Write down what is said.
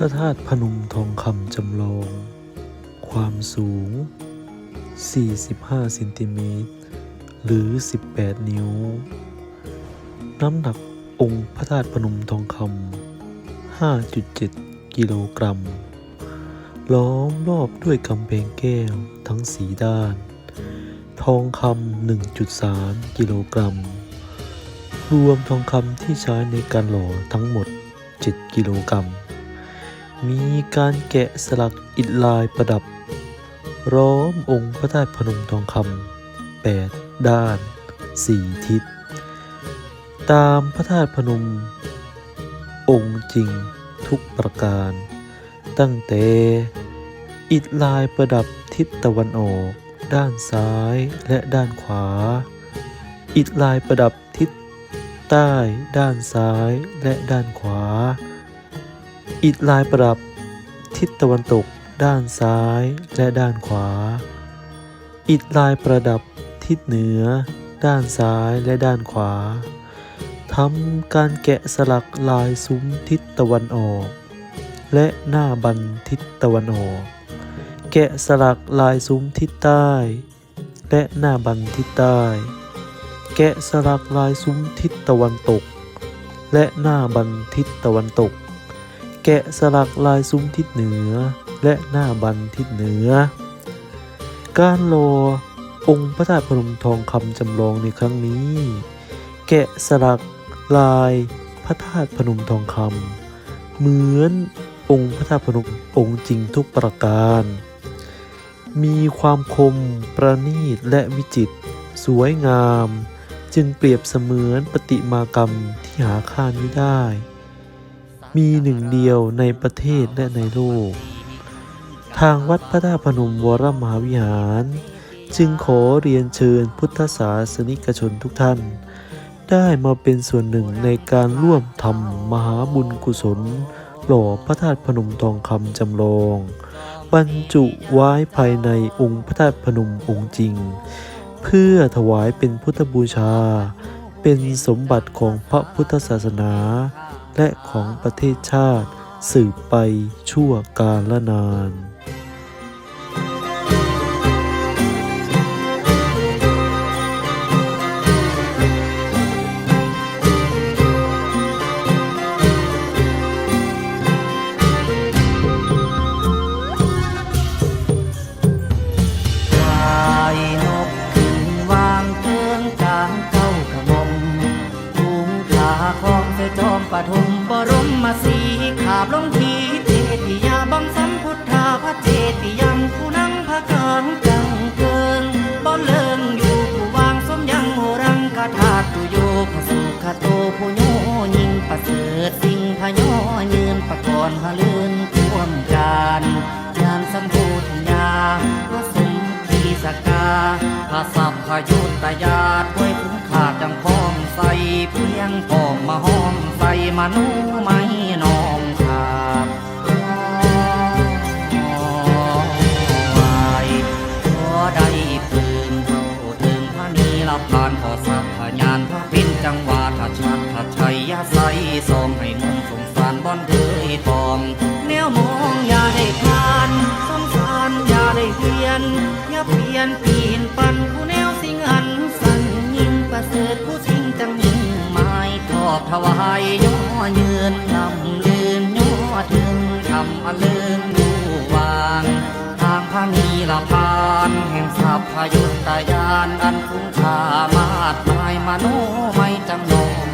พระธาตุพนมทองคำจำลอง ความสูง 45เซนติเมตร หรือ 18 นิ้ว น้ำหนักองค์พระธาตุพนมทองคำ 5.7 กิโลกรัม ล้อมรอบด้วยกำแพงแก้วทั้งสีด้าน ทองคำ 1.3 กิโลกรัม รวมทองคำที่ใช้ในการหล่อทั้งหมด 7 กิโลกรัม มีการแกะสลักอิฐลายประดับ ร้อมองค์พระธาตุพนมทองคำแปดด้านสี่ทิศ ตามพระธาตุพนม องค์จริงทุกประการ ตั้งแต่อิฐลายประดับทิศตะวันออก ด้านซ้ายและด้านขวา อิฐลายประดับทิศใต้ ด้านซ้ายและด้านขวา อิฐลายประดับ ทิศตะวันตก ด้านซ้ายและด้านขวา อิฐลายประดับ ทิศเหนือ ด้านซ้ายและด้านขวาทำการแกะสลักลายซุ้มทิศตะวันออก และหน้าบันทิศตะวันออก แกะสลักลายซุ้มทิศใต้ และหน้าบันทิศใต้ แกะสลักลายซุ้มทิศตะวันตก และหน้าบันทิศตะวันตก แกะสลักลายซุ้มทิศเหนือและหน้าบันทิศเหนือ การรอองค์พระธาตุพนมทองคำจำลองในครั้งนี้ แกะสลักลายพระธาตุพนมทองคำเหมือนองค์พระธาตุพนมองค์จริงทุกประการ มีความคมประณีตและวิจิตรสวยงาม จึงเปรียบเสมือนประติมากรรมที่หาค่าไม่ได้ มีหนึ่งเดียวในประเทศและในโลก ทางวัดพระธาตุพนมวรมหาวิหาร จึงขอเรียนเชิญพุทธศาสนิกชนทุกท่าน ได้มาเป็นส่วนหนึ่งในการร่วมทำมหาบุญกุศล หล่อพระธาตุพนมทองคำจำลอง บรรจุไว้ภายในองค์พระธาตุพนมองค์จริง เพื่อถวายเป็นพุทธบูชา เป็นสมบัติของพระพุทธศาสนา และของประเทศชาติ สืบไปชั่วกาลนาน ปฐมบรมมาสีขาบลงทีเจติยาบังสัมพุทธาพระเจติยังผู้นั่งพระกลางจังเกิงบ่เลิงอยู่ผู้วางสมยังโหรังกาธาตุโยขสุขโตผู้โยยิงประเสริฐสิ่งพยอยืนประกรณ์ฮะลื่นท่วมการยานสัมพุทธญาพระสมขีสกาพระสัพพยุตยาด้วยคุ้มขาดจังพ้อง ใส่เพียงพองมาห้องใส่มานุไม่นองขาดวายขอได้ปืนเข้าถึงพระนีรับผ่านขอสัพพญานพระปินจังหวาทัชัดทัชัยยาใสสองให้นุ่มสงสารบอนเคยทอง แนวมองอย่าได้พานสงสารอย่าได้เปลี่ยนอย่าเปลี่ยนปีนปันผู้แนวสิงอันส ประเสริฐผู้สิงจังยิ่งไม้ทอบถวายย่อยืนนำลืนย่อถึงทำอลืมผู้วาง ทางพระนีละพานแห่งสัพพยุตยานอันคุ้มค่ามาดมายมโนไม่จำนง